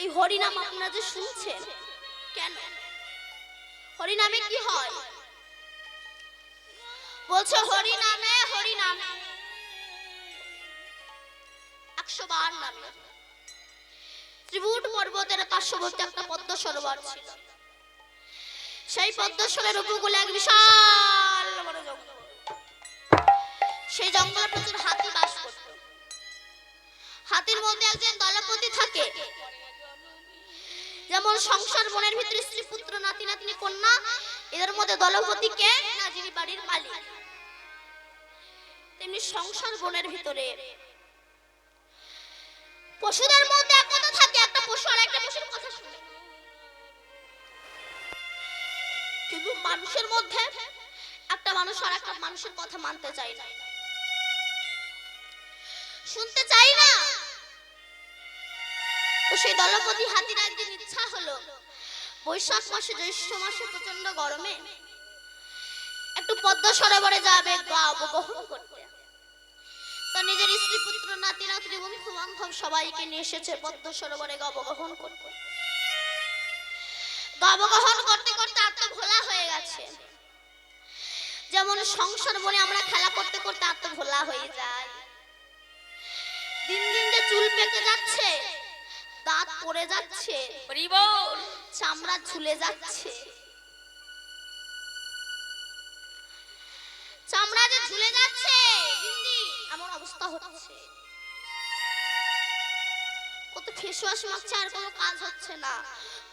এই হরিনাম আপনারা যে শুনছেন, কেন? হরিনামে কি হয়? বলছে হরিনামে হরিনামে। একশো বার নামে। ত্রিভুট পর্বতের পার্শ্ববর্তী একটা পদ্ম সরোবর ছিল। সেই পদ্ম সরের উপকূলে এক বিশাল সেই জঙ্গলে প্রচুর হাতি বাস করত। হাতির মধ্যে একজন দলপতি থাকে। যেমন সংসার বনের ভিতরে স্ত্রী, পুত্র, নাতি, নাতনি, কন্যা, এদের মধ্যে দলপতি কে? না, যিনি বাড়ির মালিক। তেমনি সংসার বনের ভিতরে পশুদের মধ্যে এক কথা থাকে, একটা পশু আর একটা পশুর কথা শুনে। কিন্তু মানুষের মধ্যে একটা মানুষ আর একটা মানুষের কথা মানতে চায় না। শুনতে চাই না? তো সেই দলপতি হাতির একদিন ইচ্ছা হলো, বৈশাখ মাসে, জ্যৈষ্ঠ মাসে প্রচণ্ড গরমে একটু পদ্ম সরোবরে যাবে গা অবগহন করতে। তো নিজের স্ত্রী, পুত্র, নাতি, নাতনি, বন্ধু বান্ধব সবাইকে নিয়ে এসেছে পদ্ম সরোবরে গবগ্রহণ করতে। গবগ্রহণ করতে করতে আত্ম ভোলা হয়ে গেছে। যেমন সংসার বনে আমরা খেলা করতে করতে আত্ম ভোলা হয়ে যায়। দিন দিন যে চুল পেকে যাচ্ছে দাঁত পড়ে যাচ্ছে। চামড়া ঝুলে যাচ্ছে। চামড়া যে ঝুলে যাচ্ছে এমন অবস্থা হচ্ছে। কত ফেস ওয়াশ মাখছে আর কোনো কাজ হচ্ছে না।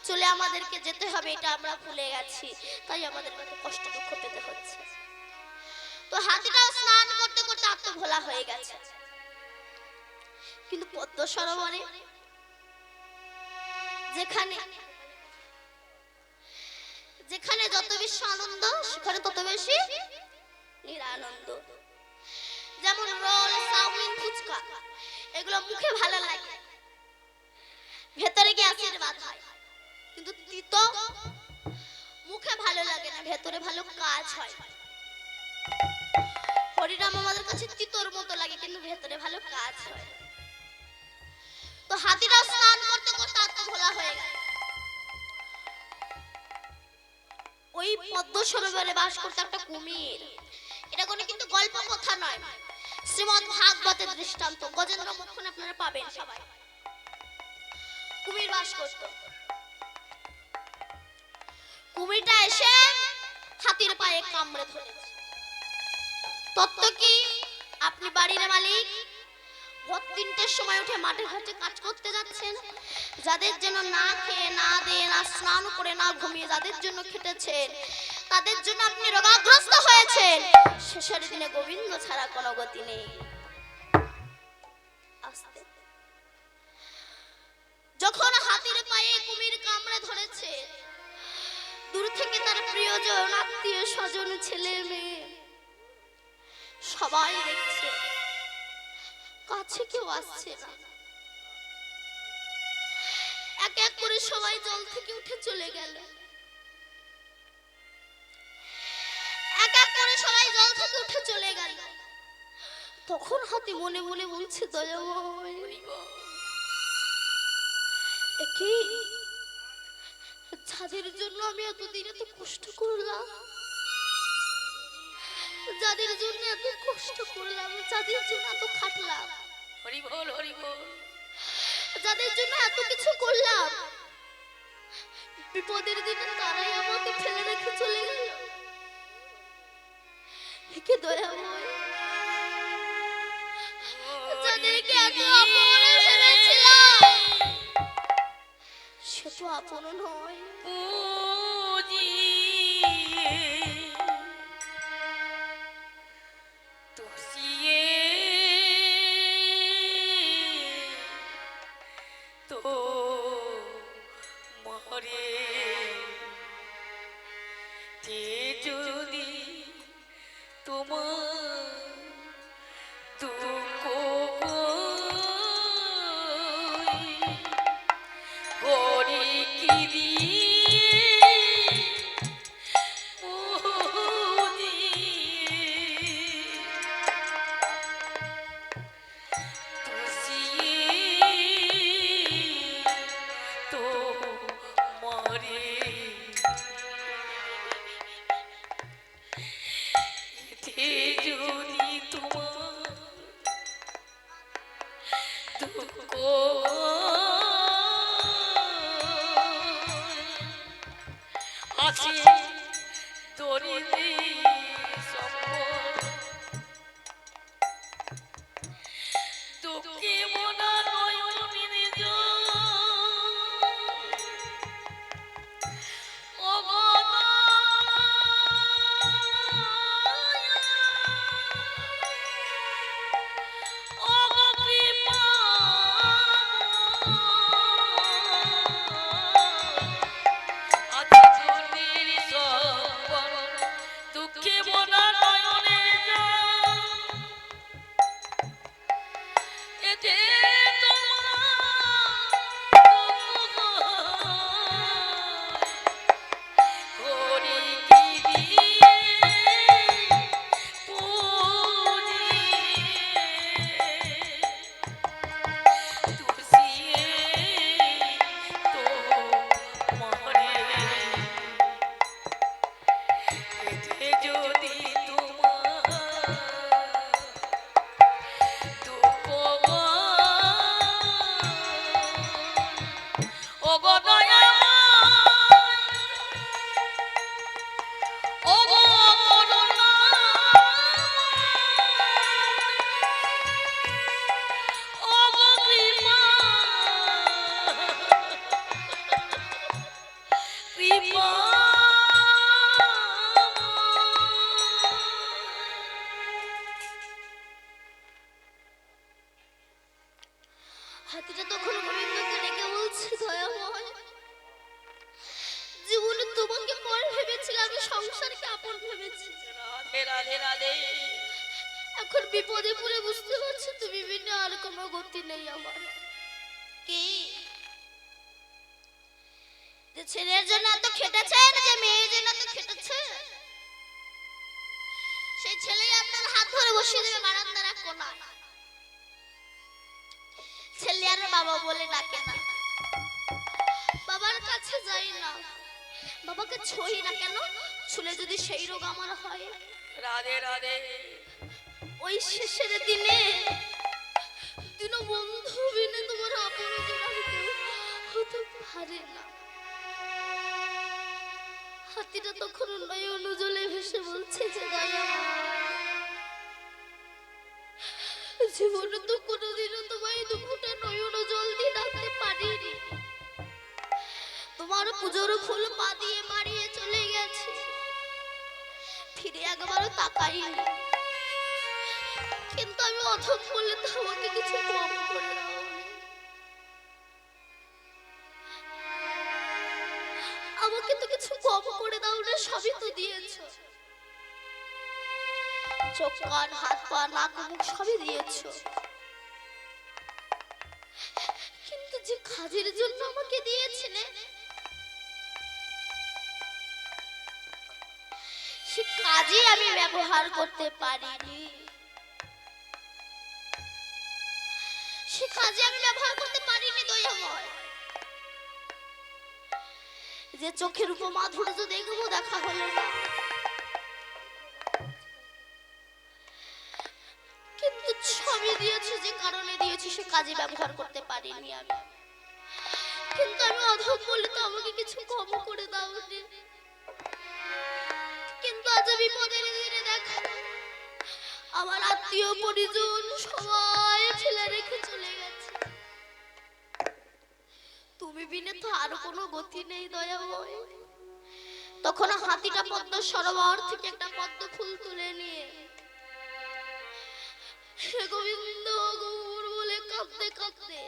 চলে আমাদেরকে যেতে হবে এটা আমরা ভুলে গেছি। তাই আমাদের কত কষ্ট দুঃখ পেতে হচ্ছে। তো হাতিটাও স্নান করতে করতে আত্মভোলা হয়ে গেছে। কিন্তু পদ্ম সরোবরে যেখানে যেখানে যত বেশি আনন্দ, সেখানে তত বেশি নিরানন্দ। যেমন রোল, চাউমিন, ফুচকা, এগুলো মুখে ভালো লাগে। ভেতরে গ্যাসের বাধা হয়। কিন্তু তিতো মুখে ভালো লাগে না, ভেতরে ভালো কাজ হয়। হরিরাম আমাদের কাছে তিতোর মতো লাগে, কিন্তু ভেতরে ভালো কাজ হয়। তো হাতিরা স্নান করতে করতে আত্মভোলা হয়ে গেল। ওই পদ্ম সরোবরে বাস করতে একটা কুমির। এটা কোনো কিন্তু গল্প কথা নয়। শ্রীমদ ভাগবতের দৃষ্টান্ত। গজেন্দ্র মুখন আপনারা পাবেন সবাই। কুমির বাস করত। কুমিরটা এসে হাতির পায়ে কামড়ে ধরেছে। তত্ত্ব কি? আপনি বাড়ির মালিক? ভোর তিনটের সময় উঠে মাঠে ঘাটে কাজ করতে যাচ্ছেন। যাদের জন্য না খেয়ে, না দিয়ে, না স্নান করে, না ঘুমিয়ে যাদের জন্য খেটেছেন, তাদের জন্য আপনি রোগাগ্রস্ত হয়েছেন। শেষের দিনে গোবিন্দ ছাড়া কোনো গতি নেই। যখন হাতির পায়ে কুমির কামড়ে ধরেছে, দূর থেকে তার প্রিয়জন আত্মীয় স্বজন ছেলে মেয়ে সবাই দেখছে। কাছে কেউ আসছে না। এক এক করে সবাই জল থেকে উঠে চলে গেল। এক এক করে সবাই জল থেকে উঠে চলে গেল। তখন হাতি মনে মনে বলছে কি যাদের জন্য আমি এতদিন এত কষ্ট করলাম যাদের জন্য এত কষ্ট করলাম যাদের জন্য এত খাটলাম। হরি বল হরি বল। যাদের জন্য এত কিছু করলাম বিপদের দিনে তারাই আমাকে ফেলে রেখে চলে গেল। কে দয়াময়। যাদেরকে এত আপন ভেবেছিলাম সে তো আপন নয়। আছে তোরি রাধে রাধে এখন বিপদে পড়ে বুঝতে পারছি তুমি বিনা আর কোনো গতি নেই আমার। কি? যে ছেলের জন্য এত খেটেছেন যে মেয়ের জন্য এত খেটেছে। সেই ছেলেই আপনার হাত ধরে বসিয়ে দেবে বারান্দার এক কোনায় ছেলে আর বাবা বলে ডাকে না। বাবার কাছে যাই না। বাবাকে ছই না কেন? ছুলে যদি সেই রোগ আমার হয়? রাধে রাধে। ওই শেষের দিনে দিন বন্ধু বিনে তোমার আপন হতে পারে না। হাতিটা তখন নয়ন জলে ভেসে বলছে যে দয়া জীবনে তো কোনোদিনও তাকাইনি। কিন্তু আমি অথক বললে তো আমাকে কিছু কম করে আমাকে তো কিছু কম করে দাও না, সবই তো দিয়েছ। চোখ, কান, হাত, পা, নাক, মুখ, সবই দিয়েছ। কিন্তু যে কাজের জন্য আমাকে দিয়েছিলে কাজে আমি ব্যবহার করতে পারিনি। সে কাজে আমি ব্যবহার করতে পারিনি দয়াময় যে চোখের উপর মাধুর্য দেখব, দেখা হলো না। কিন্তু ছবি দিয়েছে, যে কারণে দিয়েছি, সে কাজে ব্যবহার করতে পারিনি আমি। কিন্তু আমি অধম বলে তো আমাকে কিছু কম করে দাও আমার আত্মীয় পরিজন সবাই রেখে চলে গেছে। তুমি আর কোনো তখন হাতিটা পদ্ম সরোবর থেকে একটা পদ্ম ফুল তুলে নিয়ে গোবিন্দ গৌর বলে কাঁদতে কাঁদতে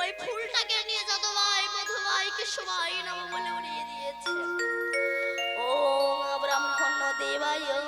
ওই ফুলটাকে নিয়ে যাদবাই মধুবাইকে সবাই নাম বলে উড়িয়ে দিয়েছে। দেবায় ও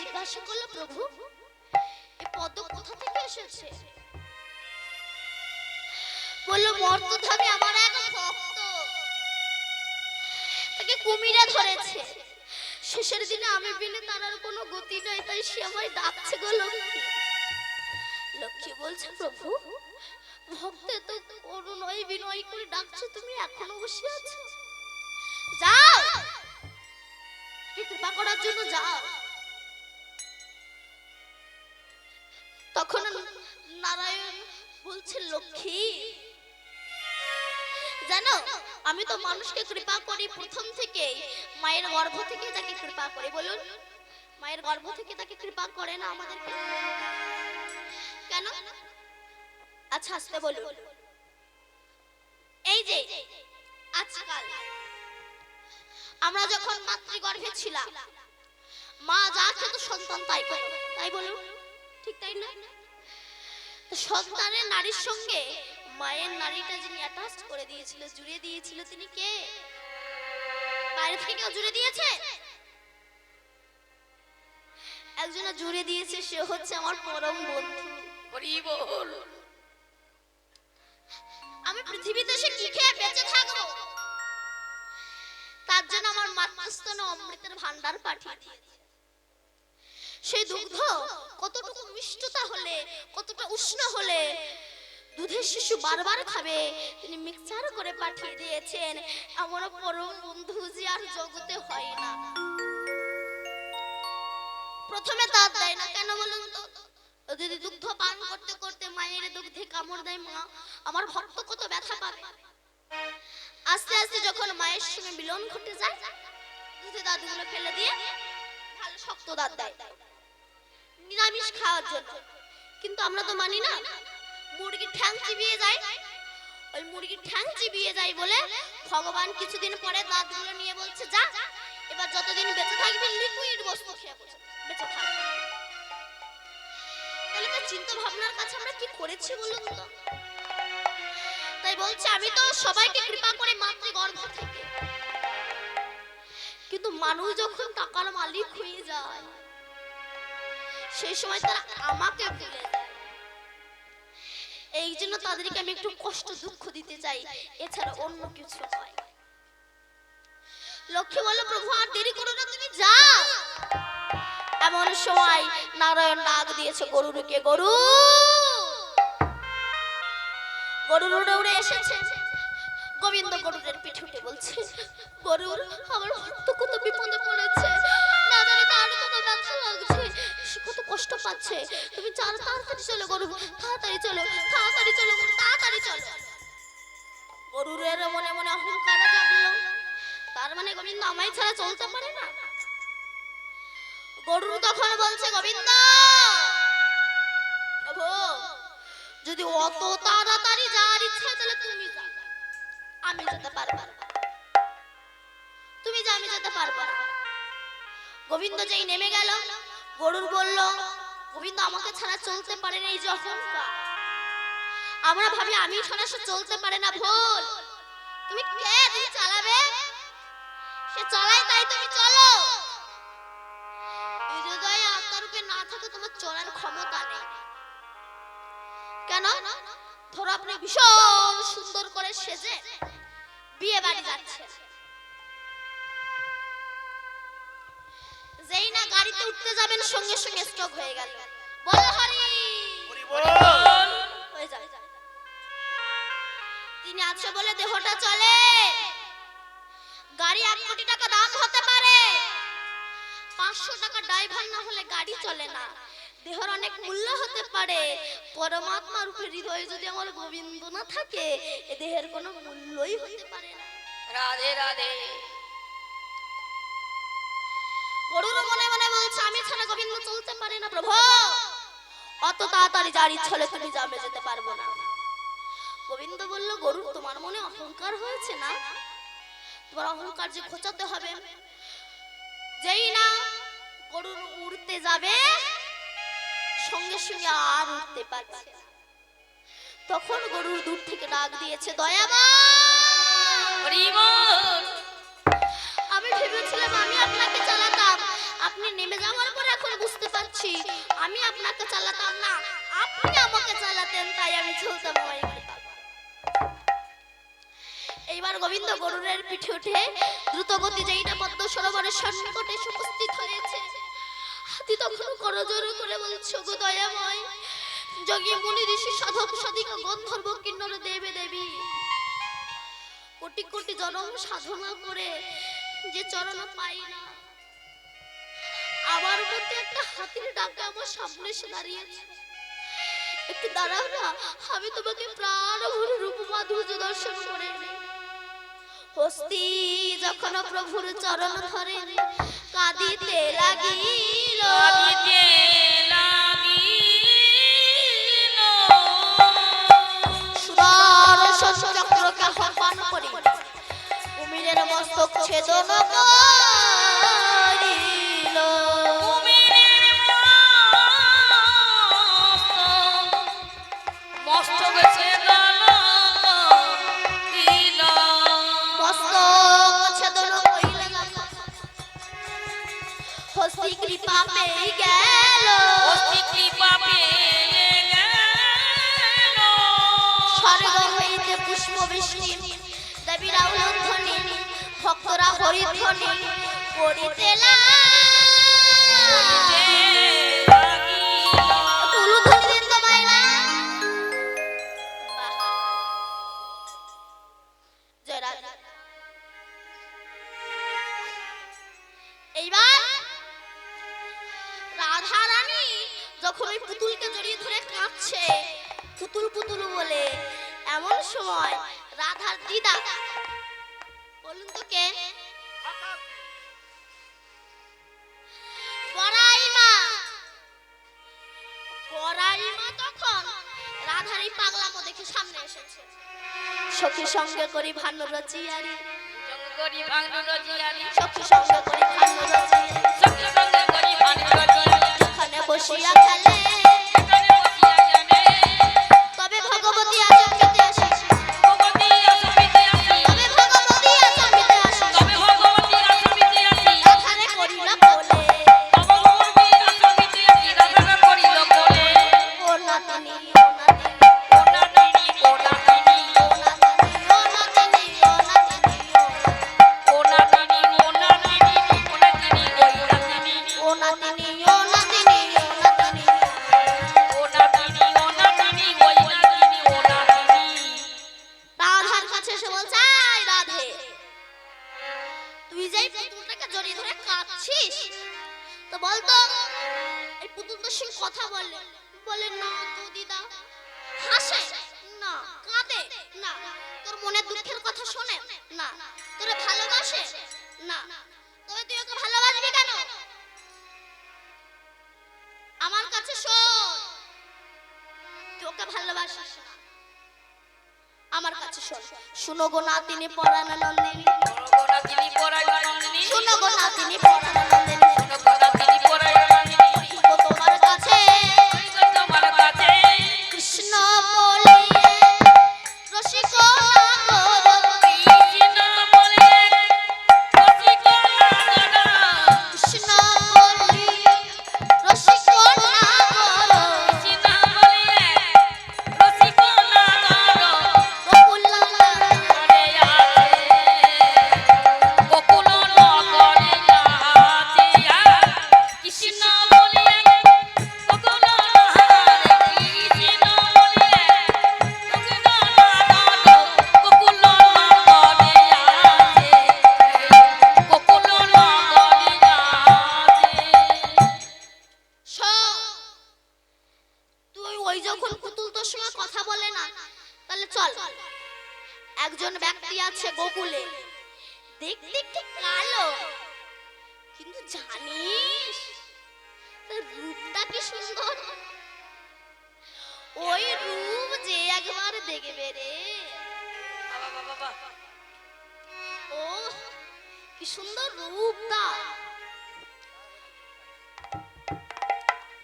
জিজ্ঞাসা করল, প্রভু এই পদ্ম কোথা থেকে এসেছে? বলল মর্তধামে আমার এক ভক্ত তাকে কুমিরা ধরেছে। শেষের দিনে আমি বিনে তার আর কোনো গতি নাই, তাই সে আমায় ডাকছে গো লক্ষ্মী। লক্ষ্মী বলছে, প্রভু, ভক্তে তো করুণয় বিনয় করে ডাকছে, তুমি এখনও বসে আছো? যাও! কৃপা করার জন্য যাও। তখন নারায়ণ বলছে, লক্ষ্মী, জানো, আমি তো মানুষকে কৃপা করি প্রথম থেকে মায়ের গর্ভ থেকে তাকে কৃপা করি, বলুন। মায়ের গর্ভ থেকে তাকে কৃপা করে না আমাদেরকে? কেন? আচ্ছা আসতে বলুন। এই যে, আজকাল আমরা যখন মাতৃগর্ভে ছিলাম, মা যা খেত সন্তান তাই করো, তাই বলুন। ঠিক তাই না? সন্তানের নারীর সঙ্গে মায়ের নারীটা যিনি অ্যাটাচ করে দিয়েছিল জুড়ে দিয়েছিল, তিনি কে? বাইরে থেকে কেউ জুড়ে দিয়েছে? একজনে জুড়ে দিয়েছে, সে হচ্ছে আমার পরম বন্ধু। আমি পৃথিবীতে সে কি খেয়ে বেঁচে থাকব? তার জন্য আমার মাতৃস্তনে অমৃতের ভান্ডার পাঠিয়ে দিয়েছে। সেই দুগ্ধ কতটুকু মিষ্টতা হলে, কতটা উষ্ণ হলে? দুধের শিশু বারবার খাবে, তিনি মিক্সচার করে পাঠিয়ে দিয়েছেন। এমন পরম বন্ধু যে আর জগতে হয় না। প্রথমে দাঁত দেয় না কেন বলুন তো? যদি দুগ্ধ পান করতে করতে মায়ের দুগ্ধে কামড় দেয় মা, আমার ভক্ত কত ব্যথা পাবে? আস্তে আস্তে যখন মায়ের সঙ্গে মিলন ঘটে যায়, দুধে দাঁতগুলো ফেলে দিয়ে ভালো শক্ত দাঁত দেয়। নিরামিষ খাওয়ার জন্য। কিন্তু আমরা তো মানি না, মুরগির ঠ্যাং চিবিয়ে যায়। ওই মুরগির ঠ্যাং চিবিয়ে যায় বলে ভগবান কিছুদিন পরে দাঁতগুলো নিয়ে বলছে, যা, এবার যতদিন বেঁচে থাকবি লিকুইড বস্তু খেয়ে বেঁচে থাকবি তাহলে তো চিন্তা ভাবনার কাছে আমরা কি করেছি বলুন তো? তাই বলছে, আমি তো সবাইকে কৃপা করে মাতৃ গর্ভ থেকে। কিন্তু মানুষ যখন টাকার মালিক হয়ে যায় সেই সময় তারা আমাকে ভুলে এই জন্য তাদেরকে আমি একটু কষ্ট, দুঃখ দিতে চাই। এছাড়া অন্য কিছু নয়। লক্ষ্মী বলো প্রভু, আর দেরি করো না, তুমি যাও। এমন সময় নারায়ণ ডাক দিয়েছে, গরুরকে, গরু! গরুর উড়ে উড়ে এসেছে। গোবিন্দ গরুরের পিঠে উঠে বলছে, গরুর, আমার ভক্ত কত বিপদে পড়েছে। কত কষ্ট পাচ্ছে। তুমি চার তাড়াতাড়ি চলো গরু, তাড়াতাড়ি চলো তাড়াতাড়ি চলো গরু, তাড়াতাড়ি চলো। গরুরের মনে মনে অহংকার জাগলো তার মানে গোবিন্দ আমায় ছাড়া চলতে পারে না। গরু তখন বলছে, গোবিন্দ! প্রভু, যদি অত তাড়াতাড়ি যাওয়ার ইচ্ছা তাহলে তুমি যাও আমি যেতে পারব তুমি যা, আমি যেতে পারব না। গোবিন্দ যেই নেমে গেল গরুর বলল, গোবিন্দ আমাকে ছাড়া চলতে পারে না এই যে অহংকার আমরা ভাবি আমি ছাড়া সে চলতে পারে না ভুল। তুমি কে? তুমি চালাবে? সে চালায় তাই তুমি চলো। হৃদয়ে আত্মারূপে না থাকে তোমার চলার ক্ষমতা নেই। কেন? ধরো আপনি ভীষণ সুন্দর করে সেজে বিয়ে বাড়ি যাচ্ছে যেই না গাড়িতে উঠতে যাবেন সঙ্গে সঙ্গে স্ট্রোক হয়ে গেল। বলো হরি। হয়ে যাবে তিনি আছে বলে দেহটা চলে। গাড়ি এক কোটি টাকা দাম হতে পারে। পাঁচশো টাকা ড্রাইভার না হলে গাড়ি চলে না। দেহর অনেক মূল্য হতে পারে। পরমাত্মা রূপে হৃদয়ে যদি আমার গোবিন্দ না থাকে এ দেহের কোনো মূল্যই হতে পারে না। রাধে রাধে। গরুর মনে মনে বলছে আমি ছাড়া গোবিন্দ চলতে পারে না প্রভু। অত তাড়াতাড়ি যার ইচ্ছা হলে তুমি যাবে যেতে পারব না। গোবিন্দ বলল গরু তোমার মনে অহংকার হয়েছে না? তোমার অহংকার যে খোঁচাতে হবে যেই না গরুর উড়তে যাবে সঙ্গে সঙ্গে আর উঠতে পারছে। তখন গরুর দূর থেকে ডাক দিয়েছে দয়াবা হরি বল আমি ভেবেছিলাম আমি আপনাকে চালাতাম আপনি নেমে যাওয়ার পর এখন বুঝতে পারছি। আমি আপনাকে চালাতাম না। আপনি আমাকে চালাতেন, তাই আমি চলতাম এইবার গোবিন্দ গরুরের পিঠে উঠে দ্রুত গতি যেইটা পদ্ম সরোবরের এসে উপস্থিত হয়েছে, হাতি তখন করজোর করে বলছে, গো দয়াময়, যোগী, মুনি, ঋষি, সাধক, সাধিকা, গন্ধর্ব, কিন্নর, দেবে, দেবী। কোটি কোটি জনম সাধনা করে যে চরণ পাই না। আমার মধ্যে একটা হাতির ডাকে আমার সামনে এসে দাঁড়িয়েছে। একটু দাঁড়াও না আমি তোমাকে প্রাণ ভরে রূপ মাধুর্য দর্শন করে হস্তি যখন প্রভুর চরণ ধরে কাঁদিতে লাগিল। কাঁদিতে লাগিল। সুদর্শন চক্রকে আহ্বান করি কুমিরের মস্তক ছেদন করিল ভক্তরা হরিধ্বনি করিতে লাগিল। পাগলামো দেখে সামনে এসেছে। সখী সঙ্গে করি ভান্ন রচিয়ারি করি সখী সঙ্গে করি ভান্ন রচিয়ারি সখী সঙ্গে করি ভাঙলো রচিয়ারি ওখানে বসিয়া খেলে। ধরে কাঁদছিস? তো বলতো, এই কথা বলে। বলে, না তো দিদা। হাসে, না। কাঁদে, না। তোর মনে দুঃখের কথা শোনে, না। তোরে ভালোবাসে, না। তবে তুই ওকে ভালোবাসবি কেন? আমার কাছে শোন, তুই ওকে ভালোবাসিস না। আমার কাছে শোন। শুনো গো নাতিনী পরানা নন্দিনী। ও নাতিনী পরাই নন্দিনী শুনো গো না তিনি পড়ান।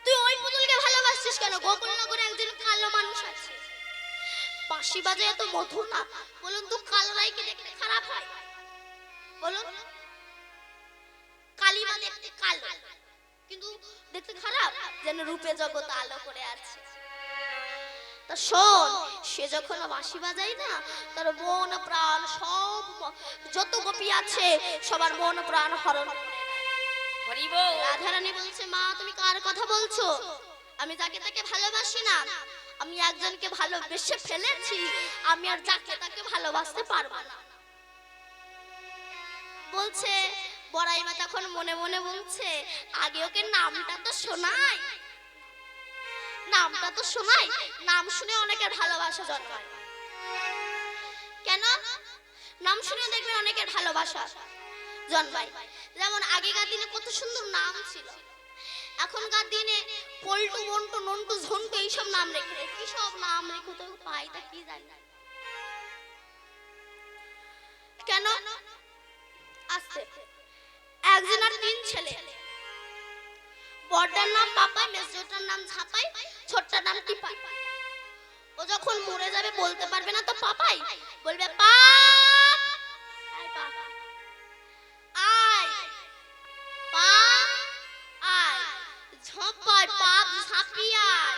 তুই ওই পুতুলকে ভালোবাসছিস কেন? গোকুলনগরে একজন কালো মানুষ আছে। বাঁশি বাজে এত না বলুন তো কালোরাই কি দেখতে খারাপ হয়? বলুন কালো, কিন্তু দেখতে খারাপ যেন রূপে জগৎ আলো করে আছে। তা শোন, সে যখন বাঁশি বাজায় না, তার মন প্রাণ সব যত গোপী আছে, সবার মন প্রাণ হরণ করে। রাধারানী বলছে, মা, তুমি কার কথা বলছো? আমি যাকে তাকে ভালোবাসি না। আমি একজনকে ভালোবেসে ফেলেছি। আমি আর যাকে তাকে ভালোবাসতে পারব না। বলছে, বড়াই মা তখন মনে মনে বলছে, আগে ওকে নামটা তো শোনাই। নামটা তো শোনাই। নাম শুনে অনেকের ভালোবাসা জন্মায়। কেন? নাম শুনে দেখবেন অনেকের ভালোবাসা জন্মায়। যেমন আগেকার দিনে কত সুন্দর নাম ছিল। এখনকার দিনে পল্টু মন্টু নন্টু, ঝন্টু এইসব নাম রেখে কি সব নাম রেখে তো পাই তা কি জানি। কেন? আসতে। একজন আর তিন ছেলে। বড়টার নাম পাপাই মেজোটার নাম ঝাপাই, ছোটটার নাম টিপাই। ও যখন মরে যাবে বলতে পারবে না তো পাপাই। বলবে, পাপ! পাপ ঝপায় পাপ ঝাঁপিয়ায়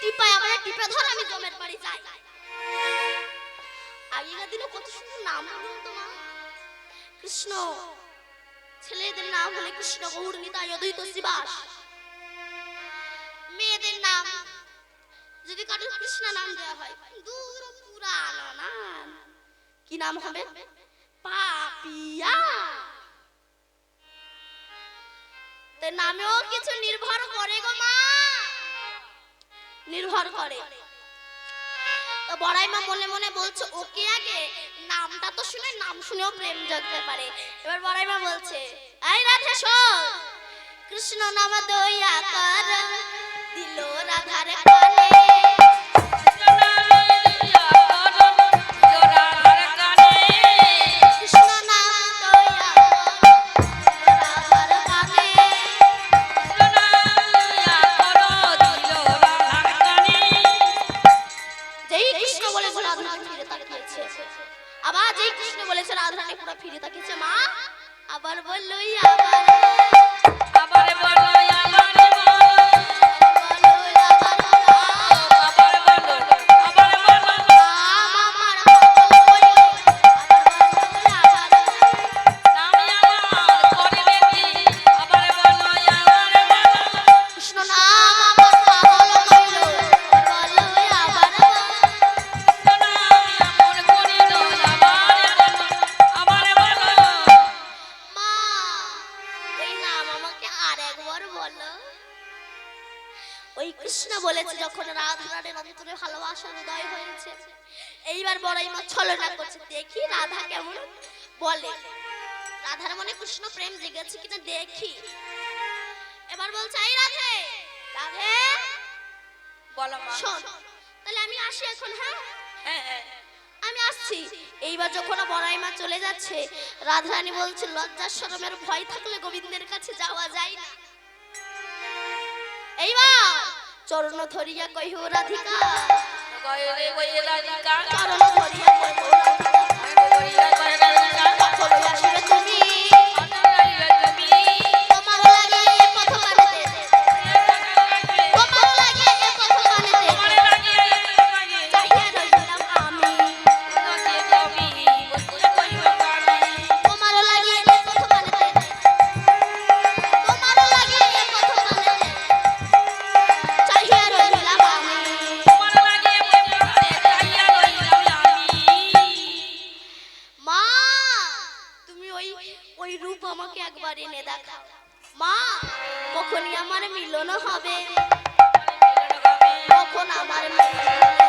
টিপায় আমার টিপে ধর, আমি জমের বাড়ি যাই। আগেকার দিনে কত সুন্দর নাম বলতো মা? কৃষ্ণ। ছেলেদের নাম হলে কৃষ্ণ গৌর অদ্বৈত শিবাস মেয়েদের নাম, যদি কারোর কৃষ্ণ নাম দেওয়া হয়, দূর পুরানো নাম কি নাম হবে? পাপিয়া। তো নামেও কিছু নির্ভর করে গো মা। নির্ভর করে। তো বড়াই মা মনে মনে বলছে, ওকে আগে নামটা তো শুনে, নাম শুনেও প্রেম জাগতে পারে। এবার বড়াই মা বলছে, এই রাধে, শোন। কৃষ্ণ নাম দইয়া কর, দিল রাধারে কানে তাকিয়েছে আবার যেই কৃষ্ণ বলেছে, রাধারানী পুরো ফিরে তাকিয়েছে, মা, আবার বলল "ই আবার আবার বলো।" রাধে রাধে বলো মা। শোন তাহলে আমি আসি এখন হ্যাঁ? হ্যাঁ হ্যাঁ। আমি আসছি। এইবার যখন বড়াই মা চলে যাচ্ছে রাধারানী বলছে লজ্জার শরমের ভয় থাকলে গোবিন্দের কাছে যাওয়া যায় না। এইবার চরণ ধরিয়া কহিহ রাধিকা চরণ ধরিয়া কহিহ রাধিকা রূপ আমাকে একবার এনে দেখাও। মা কখনই আমার মিলন হবে। কখন আমার মিলন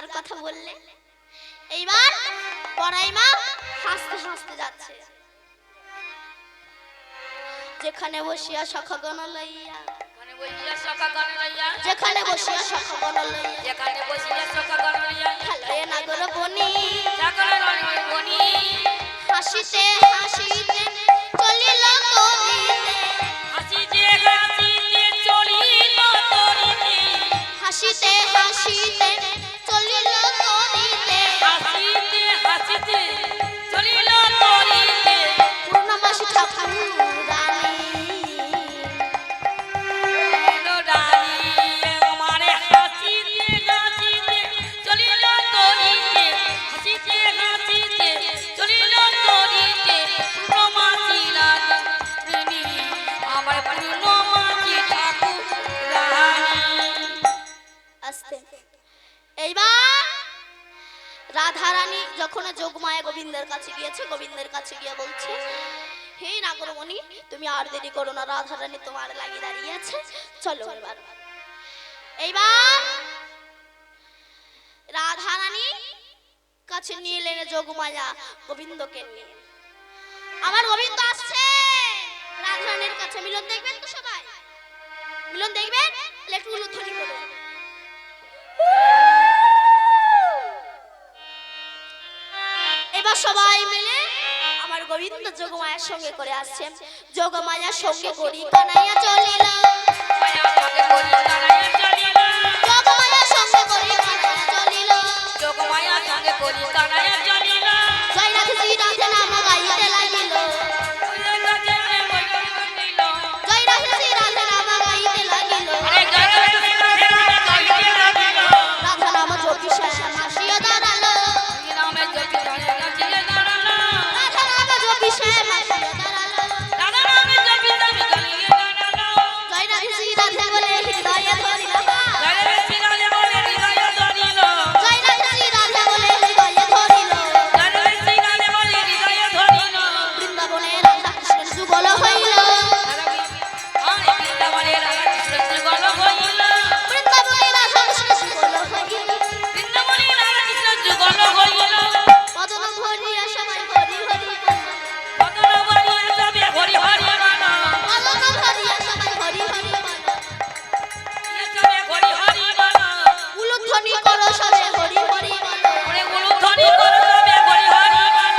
যার কথা বললে। এইবার বড়াই মা হাসতে হাসতে যাচ্ছে। যেখানে বসিয়া সখগণ লইয়া যেখানে বসিয়া সখগণ লইয়া যেখানে বসিয়া সখা গণরিয়া খেলয়ে নাগর বনি। হাসিতে হাসিতে চলিল করিতে হাসিতে হাসিতে চলিল তরিতে। হাসিতে হাসিতে এইবার রাধা রানী যখন যোগমায়া গোবিন্দের কাছে গিয়েছে গোবিন্দের কাছে গিয়ে বলছে হে নাগরমণি, তুমি আর দেরি করো না রাধা রানী তোমার লাগিয়ে দাঁড়িয়ে চলো এবার। এইবার রাধা রানী কাছে নিয়ে এলেন যোগমায়া গোবিন্দকে নিয়ে। আমার গোবিন্দ আসছে। রাধা রানীর কাছে মিলন দেখবেন তো সবাই? মিলন দেখবেন? একটু উলুধ্বনি করুন। এবার সবাই মিলে গোবিন্দ যোগমায়ার সঙ্গে করে আসছেন যোগমায়ার সঙ্গে করি কানাইয়া চলিল। যোগমায়ার সঙ্গে করি কানাইয়া চলিল। যোগমায়ার সঙ্গে করি কানাইয়া চলিল।